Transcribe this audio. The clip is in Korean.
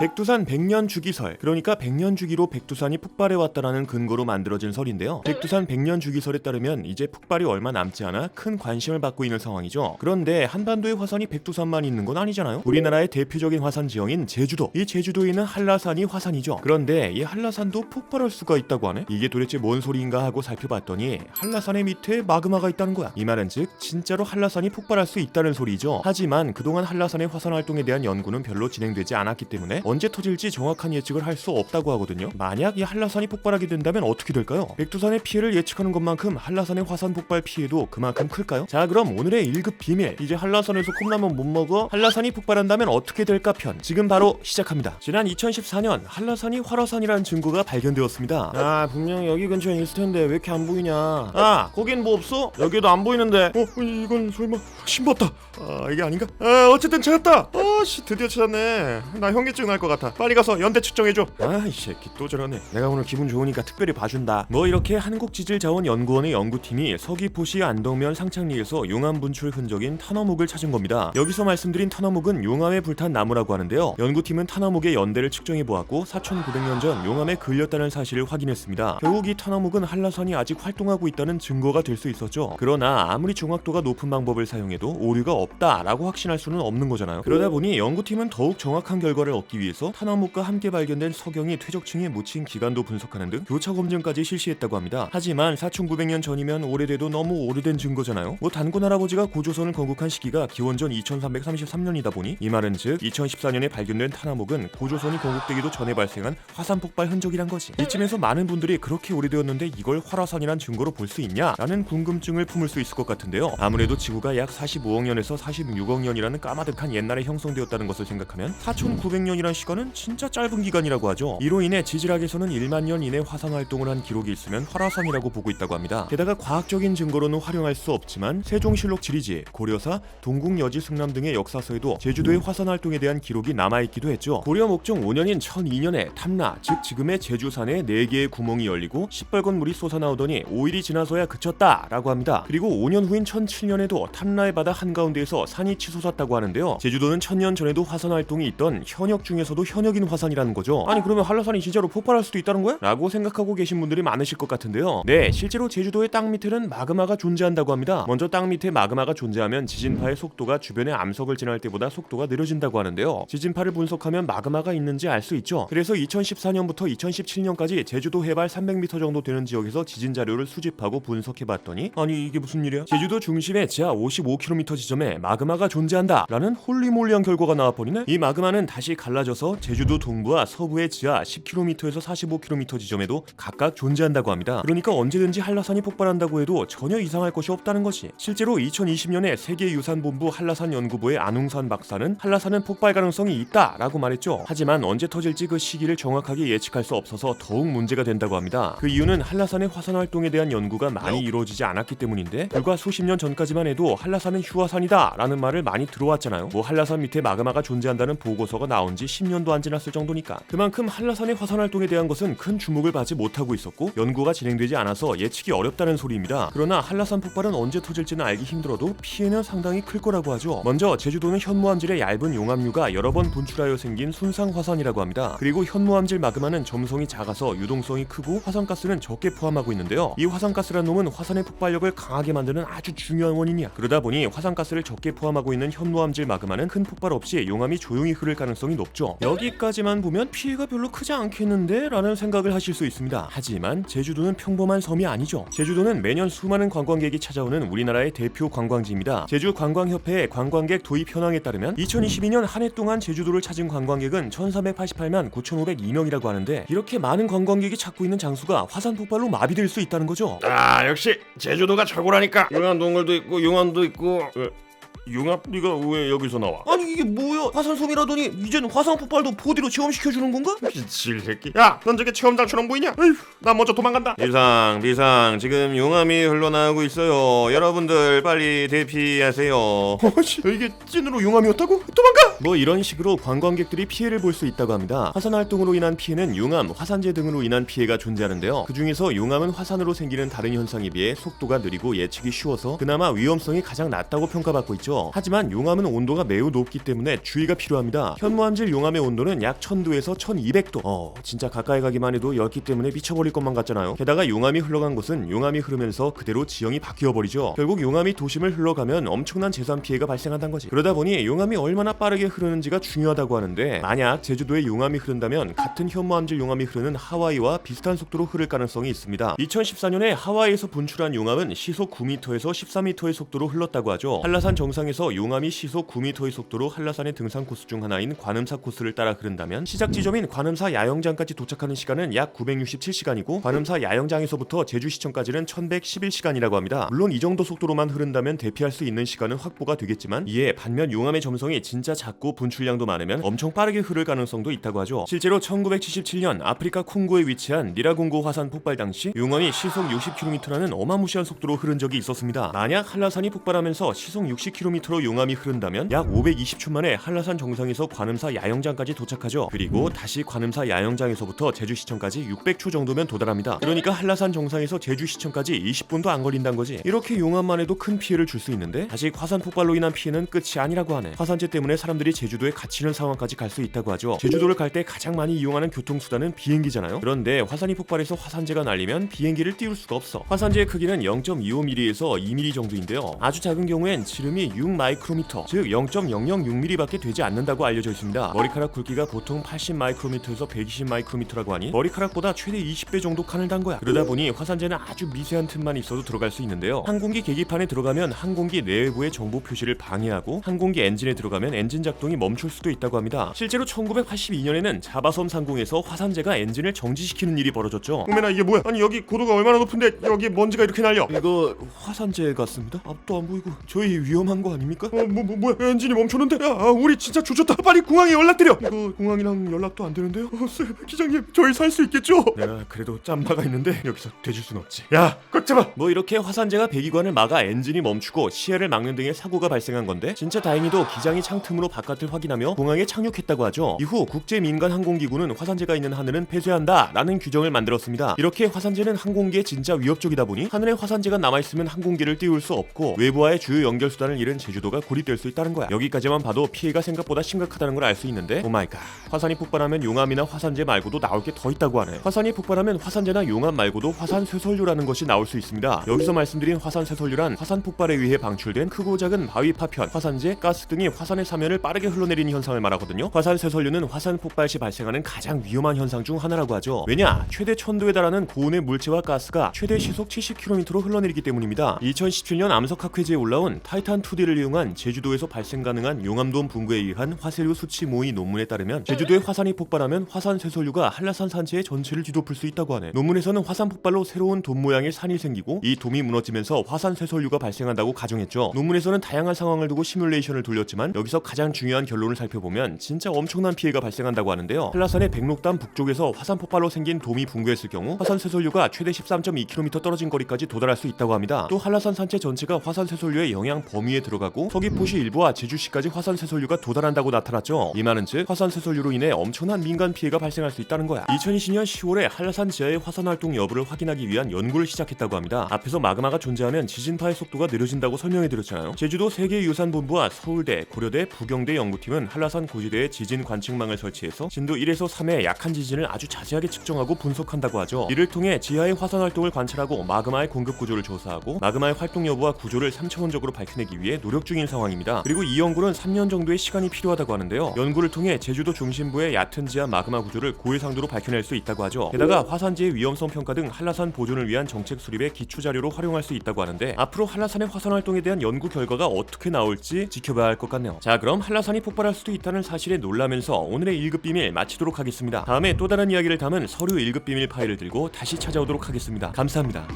백두산 백년 주기설 그러니까 백년 주기로 백두산이 폭발해 왔다라는 근거로 만들어진 설인데요. 백두산 백년 주기설에 따르면 이제 폭발이 얼마 남지 않아 큰 관심을 받고 있는 상황이죠. 그런데 한반도에 화산이 백두산만 있는 건 아니잖아요. 우리나라의 대표적인 화산 지형인 제주도. 이 제주도에 있는 한라산이 화산이죠. 그런데 이 한라산도 폭발할 수가 있다고 하네. 이게 도대체 뭔 소리인가 하고 살펴봤더니 한라산의 밑에 마그마가 있다는 거야. 이 말은 즉 진짜로 한라산이 폭발할 수 있다는 소리죠. 하지만 그동안 한라산의 화산 활동에 대한 연구는 별로 진행되지 않았기 때문에 언제 터질지 정확한 예측을 할 수 없다고 하거든요. 만약 이 한라산이 폭발하게 된다면 어떻게 될까요? 백두산의 피해를 예측하는 것만큼 한라산의 화산 폭발 피해도 그만큼 클까요? 자 그럼 오늘의 1급 비밀 이제 한라산에서 컵라면 못 먹어 한라산이 폭발한다면 어떻게 될까 편 지금 바로 시작합니다. 지난 2014년 한라산이 활화산이라는 증거가 발견되었습니다. 아 분명 여기 근처에 있을 텐데 왜 이렇게 안 보이냐? 아 거긴 뭐 없어? 여기도 안 보이는데. 어 이건 설마 신봤다. 아 이게 아닌가? 아 어쨌든 찾았다. 아씨 드디어 찾았네. 나 현기증 날것 같아. 빨리 가서 연대 측정해줘. 아 이 새끼 또 저러네. 내가 오늘 기분 좋으니까 특별히 봐준다. 뭐 이렇게 한국지질자원연구원의 연구팀이 서귀포시 안동면 상창리에서 용암 분출 흔적인 탄화목을 찾은 겁니다. 여기서 말씀드린 탄화목은 용암에 불탄 나무라고 하는데요. 연구팀은 탄화목의 연대를 측정해 보았고 4,900년 전 용암에 걸렸다는 사실을 확인했습니다. 결국 이 탄화목은 한라산이 아직 활동하고 있다는 증거가 될 수 있었죠. 그러나 아무리 정확도가 높은 방법을 사용해도 오류가 없다라고 확신할 수는 없는 거잖아요. 그러다 보니 연구팀은 더욱 정확한 결과를 얻기 위해 서 탄화목과 함께 발견된 석영이 퇴적층에 묻힌 기간도 분석하는 등 교차 검증까지 실시했다고 합니다. 하지만 4,900년 전이면 오래돼도 너무 오래된 증거잖아요. 뭐 단군 할아버지가 고조선을 건국한 시기가 기원전 2333년이다 보니 이 말은 즉 2014년에 발견된 탄화목은 고조선이 건국되기도 전에 발생한 화산 폭발 흔적이란 거지. 이쯤에서 많은 분들이 그렇게 오래되었는데 이걸 활화산이란 증거로 볼 수 있냐? 라는 궁금증을 품을 수 있을 것 같은데요. 아무래도 지구가 약 45억 년에서 46억 년이라는 까마득한 옛날에 형성되었다는 것을 생각하면 4,900년이란 시간은 진짜 짧은 기간이라고 하죠. 이로 인해 지질학에서는 1만 년 이내 화산 활동을 한 기록이 있으면 활화산이라고 보고 있다고 합니다. 게다가 과학적인 증거로는 활용할 수 없지만 세종실록 지리지, 고려사, 동국여지 승남 등의 역사서에도 제주도의 화산 활동에 대한 기록이 남아있기도 했죠. 고려 목종 5년인 1002년에 탐라, 즉 지금의 제주산에 4개의 구멍이 열리고 시뻘건 물이 솟아나오더니 5일이 지나서야 그쳤다라고 합니다. 그리고 5년 후인 1007년에도 탐라의 바다 한가운데에서 산이 치솟았다고 하는데요. 제주도는 천년 전에도 화산 활동이 있던 현역 중에서 도 현역인 화산이라는 거죠. 아니 그러면 한라산이 진짜로 폭발할 수도 있다는 거야? 라고 생각하고 계신 분들이 많으실 것 같은데요. 네, 실제로 제주도의 땅 밑에는 마그마가 존재한다고 합니다. 먼저 땅 밑에 마그마가 존재하면 지진파의 속도가 주변의 암석을 지날 때보다 속도가 느려진다고 하는데요. 지진파를 분석하면 마그마가 있는지 알 수 있죠. 그래서 2014년부터 2017년까지 제주도 해발 300m 정도 되는 지역에서 지진 자료를 수집하고 분석해봤더니 아니 이게 무슨 일이야? 제주도 중심의 지하 55km 지점에 마그마가 존재한다라는 홀리몰리한 결과가 나와버리네. 이 마그마는 다시 갈라져 서 제주도 동부와 서부의 지하 10km에서 45km 지점에도 각각 존재한다고 합니다. 그러니까 언제든지 한라산이 폭발한다고 해도 전혀 이상할 것이 없다는 것이. 실제로 2020년에 세계유산본부 한라산 연구부의 안웅산 박사는 한라산은 폭발 가능성이 있다 라고 말했죠. 하지만 언제 터질지 그 시기를 정확하게 예측할 수 없어서 더욱 문제가 된다고 합니다. 그 이유는 한라산의 화산 활동에 대한 연구가 많이 이루어지지 않았기 때문인데 불과 수십 년 전까지만 해도 한라산은 휴화산이다 라는 말을 많이 들어왔잖아요. 뭐 한라산 밑에 마그마가 존재한다는 보고서가 나온 지 10년도 안 지났을 정도니까. 그만큼 한라산의 화산 활동에 대한 것은 큰 주목을 받지 못하고 있었고 연구가 진행되지 않아서 예측이 어렵다는 소리입니다. 그러나 한라산 폭발은 언제 터질지는 알기 힘들어도 피해는 상당히 클 거라고 하죠. 먼저 제주도는 현무암질의 얇은 용암류가 여러 번 분출하여 생긴 순상 화산이라고 합니다. 그리고 현무암질 마그마는 점성이 작아서 유동성이 크고 화산가스는 적게 포함하고 있는데요. 이 화산가스란 놈은 화산의 폭발력을 강하게 만드는 아주 중요한 원인이야. 그러다 보니 화산가스를 적게 포함하고 있는 현무암질 마그마는 큰 폭발 없이 용암이 조용히 흐를 가능성이 높죠. 여기까지만 보면 피해가 별로 크지 않겠는데? 라는 생각을 하실 수 있습니다. 하지만 제주도는 평범한 섬이 아니죠. 제주도는 매년 수많은 관광객이 찾아오는 우리나라의 대표 관광지입니다. 제주 관광협회의 관광객 도입 현황에 따르면 2022년 한 해 동안 제주도를 찾은 관광객은 1388만 9,502명이라고 하는데 이렇게 많은 관광객이 찾고 있는 장소가 화산 폭발로 마비될 수 있다는 거죠. 아 역시 제주도가 최고라니까 용암 동굴도 있고 용암도 있고 어, 용암 네가 왜 여기서 나와? 아니 이게 뭐야? 화산섬이라더니 이젠 화산 폭발도 4D로 체험시켜 주는 건가? 미칠 새끼 야 넌 저게 체험장처럼 보이냐? 에휴 나 먼저 도망간다 비상 비상 지금 용암이 흘러나오고 있어요 여러분들 빨리 대피하세요 어씨 이게 찐으로 용암이었다고? 도망가! 뭐 이런 식으로 관광객들이 피해를 볼 수 있다고 합니다. 화산 활동으로 인한 피해는 용암, 화산재 등으로 인한 피해가 존재하는데요. 그 중에서 용암은 화산으로 생기는 다른 현상에 비해 속도가 느리고 예측이 쉬워서 그나마 위험성이 가장 낮다고 평가받고 있죠. 하지만 용암은 온도가 매우 높기 때문에 주의가 필요합니다. 현무암질 용암의 온도는 약 1000도에서 1200도. 어, 진짜 가까이 가기만 해도 열기 때문에 미쳐버릴 것만 같잖아요. 게다가 용암이 흘러간 곳은 용암이 흐르면서 그대로 지형이 바뀌어 버리죠. 결국 용암이 도심을 흘러가면 엄청난 재산 피해가 발생한다는 거지. 그러다 보니 용암이 얼마나 빠르게 흐르는지가 중요하다고 하는데 만약 제주도에 용암이 흐른다면 같은 현무암질 용암이 흐르는 하와이와 비슷한 속도로 흐를 가능성이 있습니다. 2014년에 하와이에서 분출한 용암은 시속 9m에서 14m의 속도로 흘렀다고 하죠. 한라산 정상 에서 용암이 시속 9m의 속도로 한라산의 등산 코스 중 하나인 관음사 코스를 따라 흐른다면 시작 지점인 관음사 야영장까지 도착하는 시간은 약 967시간이고 관음사 야영장에서부터 제주시청까지는 1111시간이라고 합니다. 물론 이 정도 속도로만 흐른다면 대피할 수 있는 시간은 확보가 되겠지만 이에 반면 용암의 점성이 진짜 작고 분출량도 많으면 엄청 빠르게 흐를 가능성도 있다고 하죠. 실제로 1977년 아프리카 콩고에 위치한 니라공고 화산 폭발 당시 용암이 시속 60km라는 어마무시한 속도로 흐른 적이 있었습니다. 만약 한라산이 폭발하면서 시속 60km 로 용암이 흐른다면 약 520초 만에 한라산 정상에서 관음사 야영장까지 도착하죠. 그리고 다시 관음사 야영장에서부터 제주시청까지 600초 정도면 도달합니다. 그러니까 한라산 정상에서 제주시청까지 20분도 안 걸린다는 거지. 이렇게 용암만 해도 큰 피해를 줄 수 있는데 아직 화산 폭발로 인한 피해는 끝이 아니라고 하네. 화산재 때문에 사람들이 제주도에 갇히는 상황까지 갈 수 있다고 하죠. 제주도를 갈 때 가장 많이 이용하는 교통수단은 비행기잖아요. 그런데 화산이 폭발해서 화산재가 날리면 비행기를 띄울 수가 없어. 화산재의 크기는 0.25mm에서 2mm 정도인데요. 아주 작은 경우엔 지름이 6 마이크로미터, 즉 0.006mm밖에 되지 않는다고 알려져 있습니다. 머리카락 굵기가 보통 80 마이크로미터에서 120 마이크로미터라고 하니 머리카락보다 최대 20배 정도 칸을 단 거야. 그러다 보니 화산재는 아주 미세한 틈만 있어도 들어갈 수 있는데요. 항공기 계기판에 들어가면 항공기 내부의 정보 표시를 방해하고 항공기 엔진에 들어가면 엔진 작동이 멈출 수도 있다고 합니다. 실제로 1982년에는 자바섬 상공에서 화산재가 엔진을 정지시키는 일이 벌어졌죠. 오메나 이게 뭐야? 아니 여기 고도가 얼마나 높은데 여기 먼지가 이렇게 날려? 이거 화산재 같습니다. 앞도 안 보이고 저희 위험한 거 아닙니까? 어, 뭐, 뭐, 뭐야? 엔진이 멈췄는데? 야, 아, 우리 진짜 조졌다. 빨리 공항에 연락드려. 이거 공항이랑 연락도 안 되는데요? 어, 쎄, 기장님, 저희 살 수 있겠죠? 내가 그래도 짬바가 있는데 여기서 돼줄 순 없지. 야, 꽉 잡아. 뭐 이렇게 화산재가 배기관을 막아 엔진이 멈추고 시야를 막는 등의 사고가 발생한 건데 진짜 다행히도 기장이 창틈으로 바깥을 확인하며 공항에 착륙했다고 하죠. 이후 국제 민간 항공기구는 화산재가 있는 하늘은 폐쇄한다 라는 규정을 만들었습니다. 이렇게 화산재는 항공기에 진짜 위협적이다 보니 하늘에 화산재가 남아 있으면 항공기를 띄울 수 없고 외부와의 주요 연결 수단을 잃은 제주도가 고립될 수 있다는 거야. 여기까지만 봐도 피해가 생각보다 심각하다는 걸 알 수 있는데 오마이갓 화산이 폭발하면 용암이나 화산재 말고도 나올 게 더 있다고 하네. 화산이 폭발하면 화산재나 용암 말고도 화산 쇠설류라는 것이 나올 수 있습니다. 여기서 말씀드린 화산 쇠설류란 화산 폭발에 의해 방출된 크고 작은 바위 파편, 화산재, 가스 등이 화산의 사면을 빠르게 흘러내리는 현상을 말하거든요. 화산 쇠설류는 화산 폭발 시 발생하는 가장 위험한 현상 중 하나라고 하죠. 왜냐? 최대 1000도에 달하는 고온의 물체와 가스가 최대 시속 70km로 흘러내리기 때문입니다. 2017년 암석학회지에 올라온 타이탄 2D를 이용한 제주도에서 발생 가능한 용암돈 붕괴에 의한 화쇄류 수치 모의 논문에 따르면 제주도에 화산이 폭발하면 화산 쇠설류가 한라산 산체의 전체를 뒤덮을 수 있다고 하네. 논문에서는 화산 폭발로 새로운 돔 모양의 산이 생기고 이 돔이 무너지면서 화산 쇠설류가 발생한다고 가정했죠. 논문에서는 다양한 상황을 두고 시뮬레이션을 돌렸지만 여기서 가장 중요한 결론을 살펴보면 진짜 엄청난 피해가 발생한다고 하는데요. 한라산의 백록담 북쪽에서 화산 폭발로 생긴 돔이 붕괴했을 경우 화산 쇠설류가 최대 13.2km 떨어진 거리까지 도달할 수 있다고 합니다. 또 한라산 산체 전체가 화산 쇠설류의 영향 범위에 들어 가고 서귀포시 일부와 제주시까지 화산 쇠설류가 도달한다고 나타났죠. 이 말은 즉 화산 쇠설류로 인해 엄청난 민간 피해가 발생할 수 있다는 거야. 2020년 10월에 한라산 지하의 화산 활동 여부를 확인하기 위한 연구를 시작했다고 합니다. 앞에서 마그마가 존재하면 지진파의 속도가 느려진다고 설명해드렸잖아요. 제주도 세계유산본부와 서울대, 고려대, 부경대 연구팀은 한라산 고지대에 지진 관측망을 설치해서 진도 1에서 3의 약한 지진을 아주 자세하게 측정하고 분석한다고 하죠. 이를 통해 지하의 화산 활동을 관찰하고 마그마의 공급 구조를 조사하고 마그마의 활동 여부와 구조를 3차원적으로 밝혀내기 위해 노력 중인 상황입니다. 그리고 이 연구는 3년 정도의 시간이 필요하다고 하는데요. 연구를 통해 제주도 중심부의 얕은 지하 마그마 구조를 고해상도로 밝혀낼 수 있다고 하죠. 게다가 화산지의 위험성 평가 등 한라산 보존을 위한 정책 수립의 기초 자료로 활용할 수 있다고 하는데 앞으로 한라산의 화산 활동에 대한 연구 결과가 어떻게 나올지 지켜봐야 할 것 같네요. 자, 그럼 한라산이 폭발할 수도 있다는 사실에 놀라면서 오늘의 1급 비밀 마치도록 하겠습니다. 다음에 또 다른 이야기를 담은 서류 1급 비밀 파일을 들고 다시 찾아오도록 하겠습니다. 감사합니다.